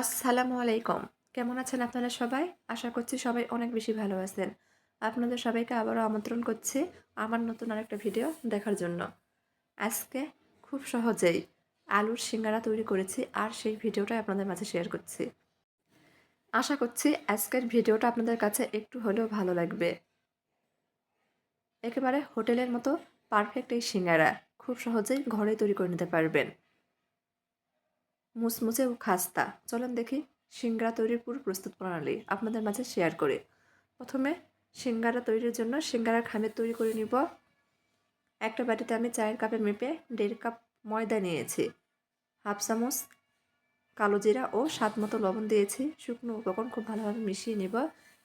আসসালামু আলাইকুম। কেমন আছেন আপনারা সবাই? আশা করছি সবাই অনেক বেশি ভালো আছেন। আপনাদের সবাইকে আবারও আমন্ত্রণ করছি আমার নতুন আরেকটা ভিডিও দেখার জন্য। আজকে খুব সহজেই আলুর সিঙ্গারা তৈরি করেছি আর সেই ভিডিওটাই আপনাদের মাঝে শেয়ার করছি। আশা করছি আজকের ভিডিওটা আপনাদের কাছে একটু হলেও ভালো লাগবে। একেবারে হোটেলের মতো পারফেক্ট এই সিঙ্গারা। খুব সহজেই ঘরে তৈরি করে নিতে পারবেন। মুচমুচে ও খাস্তা। চলেন দেখি সিঙ্গারা তৈরির পুরো প্রস্তুত প্রণালী আপনাদের মাঝে শেয়ার করি। প্রথমে সিঙ্গারা তৈরির জন্য সিঙ্গারার খামের তৈরি করে নিব। একটা বাটিতে আমি চায়ের কাপে মেপে দেড় কাপ ময়দা নিয়েছি, হাফ চামচ কালো জিরা ও স্বাদ মতো লবণ দিয়েছি। শুকনো উপকরণ খুব ভালোভাবে মিশিয়ে নিব।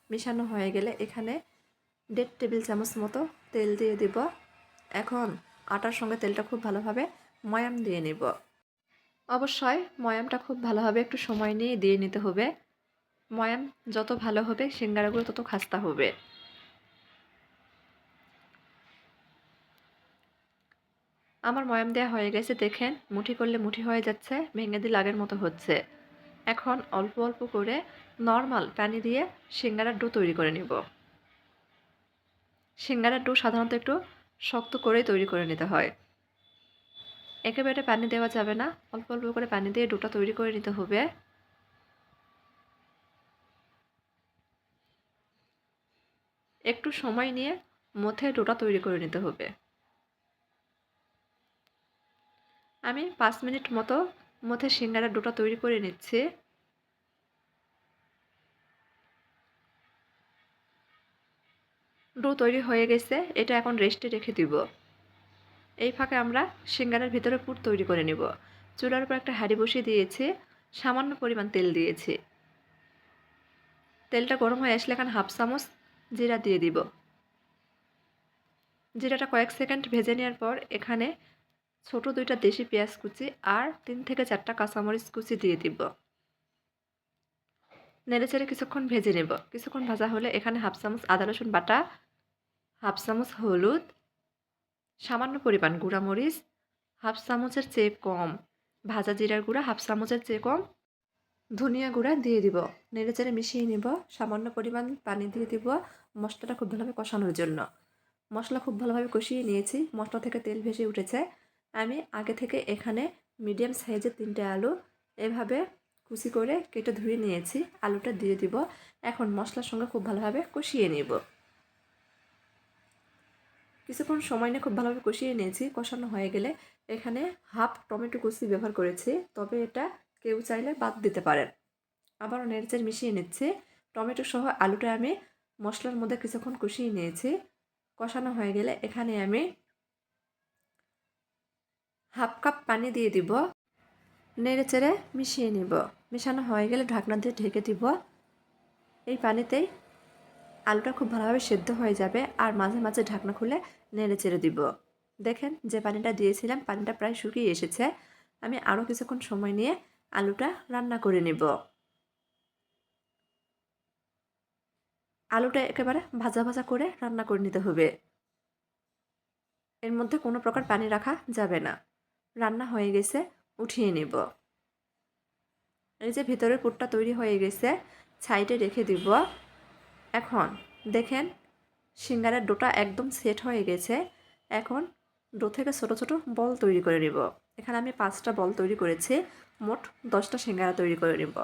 মিশানো হয়ে গেলে এখানে দেড় টেবিল চামচ মতো তেল দিয়ে দিব। এখন আটার সঙ্গে তেলটা খুব ভালোভাবে ময়াম দিয়ে নিব। অবশ্যই ময়ামটা খুব ভালোভাবে একটু সময় নিয়ে দিয়ে নিতে হবে। ময়াম যত ভালো হবে, সিঙ্গারাগুলো তত খাস্তা হবে। আমার ময়াম দেয়া হয়ে গেছে, দেখেন, মুঠি করলে মুঠি হয়ে যাচ্ছে, ভেঙে দিয়ে লাগের মতো হচ্ছে। এখন অল্প অল্প করে নর্মাল পানি দিয়ে সিঙ্গারার ডো তৈরি করে নিব। সিঙ্গারার ডো সাধারণত একটু শক্ত করেই তৈরি করে নিতে হয়। একেবারে পানি দেওয়া যাবে না। অল্প অল্প করে পানি দিয়ে ডোটা তৈরি করে নিতে হবে। একটু সময় নিয়ে মথে ডোটা তৈরি করে নিতে হবে। আমি পাঁচ মিনিট মতো মথে সিঙ্গারা ডোটা তৈরি করে নিচ্ছি। ডো তৈরি হয়ে গেছে। এটা এখন রেস্টে রেখে দিব। এই ফাঁকে আমরা সিঙ্গারার ভিতরে পুর তৈরি করে নেব। চুলার উপর একটা হাঁড়ি বসিয়ে দিয়েছি, সামান্য পরিমাণ তেল দিয়েছি। তেলটা গরম হয়ে আসলে এখানে হাফ চামচ জিরা দিয়ে দিব। জিরাটা কয়েক সেকেন্ড ভেজে নেওয়ার পর এখানে ছোট দুইটা দেশি পেঁয়াজ কুচি আর তিন থেকে চারটা কাঁচামরিচ কুচি দিয়ে দিব। নেড়ে চেড়ে কিছুক্ষণ ভেজে নেব। কিছুক্ষণ ভাজা হলে এখানে হাফ চামচ আদা রসুন বাটা, হাফ চামচ হলুদ সামান্য পরিমাণ গুঁড়ামরিচ হাফ চামচের চেয়ে কম, ভাজা জিরার গুঁড়া হাফ চামচের চেয়ে কম, ধনিয়া গুঁড়া দিয়ে দিব। নেড়ে চেড়ে মিশিয়ে নিব। সামান্য পরিমাণ পানি দিয়ে দিব। মশলাটা খুব ভালোভাবে কষানোর জন্য। মশলা খুব ভালোভাবে কষিয়ে নিয়েছি। মশলা থেকে তেল ভেসে উঠেছে। আমি আগে থেকে এখানে মিডিয়াম সাইজের তিনটে আলু এভাবে কুচি করে কেটে ধুয়ে নিয়েছি। আলুটা দিয়ে দিব। এখন মশলার সঙ্গে খুব ভালোভাবে কষিয়ে নেব। কিছুক্ষণ সময় নিয়ে খুব ভালোভাবে কষিয়ে নিয়েছি। কষানো হয়ে গেলে এখানে হাফ টমেটো কুচি ব্যবহার করেছি। তবে এটা কেউ চাইলে বাদ দিতে পারেন। আবারও নেড়েচেড়ে মিশিয়ে নিচ্ছি। টমেটো সহ আলুটা আমি মশলার মধ্যে কিছুক্ষণ কষিয়ে নিয়েছি। কষানো হয়ে গেলে এখানে আমি হাফ কাপ পানি দিয়ে দিব। নেড়ে চেড়ে মিশিয়ে নিব। মিশানো হয়ে গেলে ঢাকনা দিয়ে ঢেকে দিব। এই পানিতেই আলুটা খুব ভালোভাবে সেদ্ধ হয়ে যাবে আর মাঝে মাঝে ঢাকনা খুলে নেড়ে চেড়ে দিব। দেখেন যে পানিটা দিয়েছিলাম, পানিটা প্রায় শুকিয়ে এসেছে। আমি আরও কিছুক্ষণ সময় নিয়ে আলুটা রান্না করে নেব। আলুটা একেবারে ভাজা ভাজা করে রান্না করে নিতে হবে। এর মধ্যে কোনো প্রকার পানি রাখা যাবে না। রান্না হয়ে গেছে, উঠিয়ে নেব। এই যে ভিতরের পুরটা তৈরি হয়ে গেছে সাইডে রেখে দিব। এখন দেখেন, সিঙ্গারের ডোটা একদম সেট হয়ে গেছে। এখন ডো থেকে ছোট ছোট বল তৈরি করে নিব। এখানে আমি পাঁচটা বল তৈরি করেছি, মোট দশটা সিঙ্গারা তৈরি করে নিব।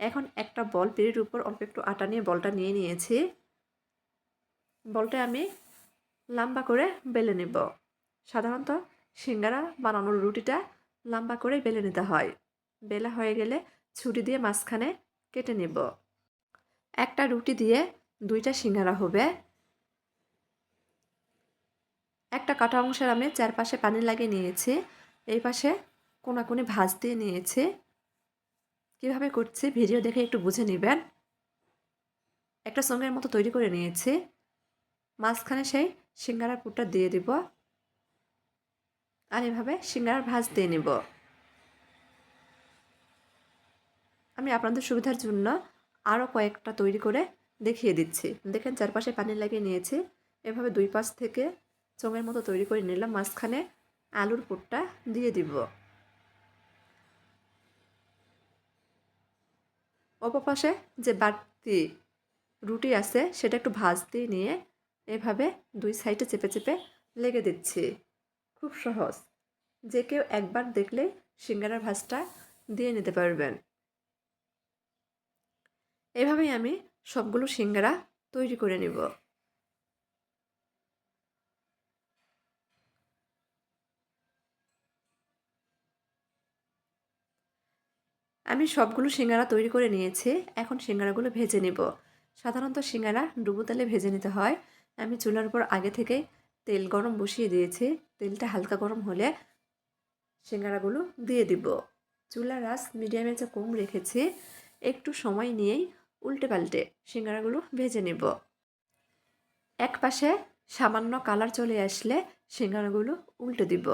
এখন একটা বল পিড়ির উপর অল্প একটু আটা নিয়ে বলটা নিয়ে নিয়েছি। বলটা আমি লম্বা করে বেলে নিব। সাধারণত সিঙ্গারা বানানোর রুটিটা লম্বা করে বেলে নিতে হয়। বেলা হয়ে গেলে ছুরি দিয়ে মাঝখানে কেটে নেব। একটা রুটি দিয়ে দুইটা সিঙ্গারা হবে। একটা কাটা অংশের আমি চারপাশে পানি লাগিয়ে নিয়েছি। এই পাশে কোনাকুনি ভাজ দিয়ে নিয়েছি। কীভাবে করছি ভিডিও দেখে একটু বুঝে নেবেন। একটা সঙ্গের মতো তৈরি করে নিয়েছি। মাঝখানে সেই সিঙ্গারার পুরটা দিয়ে দিব। আর এভাবে সিঙ্গারার ভাজ দিয়ে নিব। আমি আপনাদের সুবিধার জন্য আরও কয়েকটা তৈরি করে দেখিয়ে দিচ্ছি। দেখেন চারপাশে পানি লাগিয়ে নিয়েছি। এভাবে দুই পাশ থেকে চোঙের মতো তৈরি করে নিলাম। মাঝখানে আলুর পুরটা দিয়ে দিব। অপর পাশে যে বাড়তি রুটি আছে, সেটা একটু ভাজ দিয়ে নিয়ে এভাবে দুই সাইডে চেপে চেপে লেগে দিচ্ছি। খুব সহজ। যে কেউ একবার দেখলে সিঙ্গারার ভাজটা দিয়ে নিতে পারবেন। এভাবেই আমি সবগুলো সিঙ্গারা তৈরি করে নিব। আমি সবগুলো সিঙ্গারা তৈরি করে নিয়েছি, এখন সিঙ্গারাগুলো ভেজে নিব। সাধারণত সিঙ্গারা ডুবো তেলে ভেজে নিতে হয়। আমি চুলার উপর আগে থেকে তেল গরম বসিয়ে দিয়েছি। তেলটা হালকা গরম হলে সিঙ্গারাগুলো দিয়ে দিব। চুলার আঁচ মিডিয়ামে যে কম রেখেছি, একটু সময় নিয়েই উল্টে পাল্টে সিঙ্গারাগুলো ভেজে নেব। এক পাশে সামান্য কালার চলে আসলে সিঙ্গারাগুলো উল্টে দিব।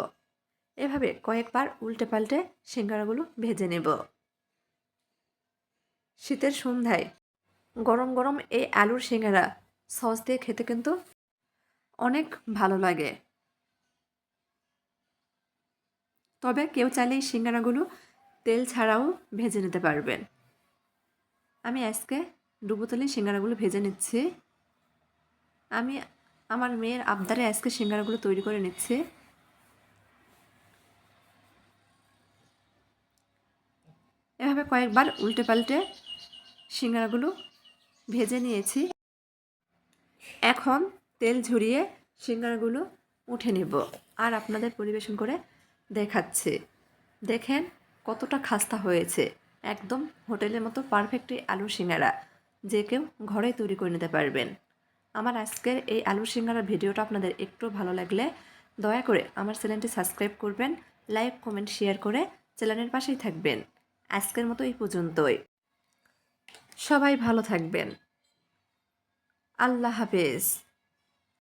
এভাবে কয়েকবার উল্টে পাল্টে সিঙ্গারাগুলো ভেজে নেব। শীতের সন্ধ্যায় গরম গরম এই আলুর সিঙ্গারা সস দিয়ে খেতে কিন্তু অনেক ভালো লাগে। তবে কেউ চাইলে এই সিঙ্গারাগুলো তেল ছাড়াও ভেজে নিতে পারবেন। আমি আজকে ডুবোতলে সিঙ্গারাগুলো ভেজে নিচ্ছি। আমি আমার মেয়ের আবদারে আজকে সিঙ্গারাগুলো তৈরি করে নিচ্ছি। এভাবে কয়েকবার উল্টে পাল্টে সিঙ্গারাগুলো ভেজে নিয়েছি। এখন তেল ঝরিয়ে সিঙ্গারাগুলো উঠে নিব আর আপনাদের পরিবেশন করে দেখাচ্ছে। দেখেন কতটা খাস্তা হয়েছে। একদম হোটেলের মতো পারফেক্ট এই আলু সিঙ্গারা যে কেউ ঘরেই তৈরি করে নিতে পারবেন। আমার আজকের এই আলু সিঙ্গারার ভিডিওটা আপনাদের একটু ভালো লাগলে দয়া করে আমার চ্যানেলটি সাবস্ক্রাইব করবেন, লাইক, কমেন্ট, শেয়ার করে চ্যানেলের পাশেই থাকবেন। আজকের মতো এই পর্যন্তই। সবাই ভালো থাকবেন। আল্লাহ হাফেজ।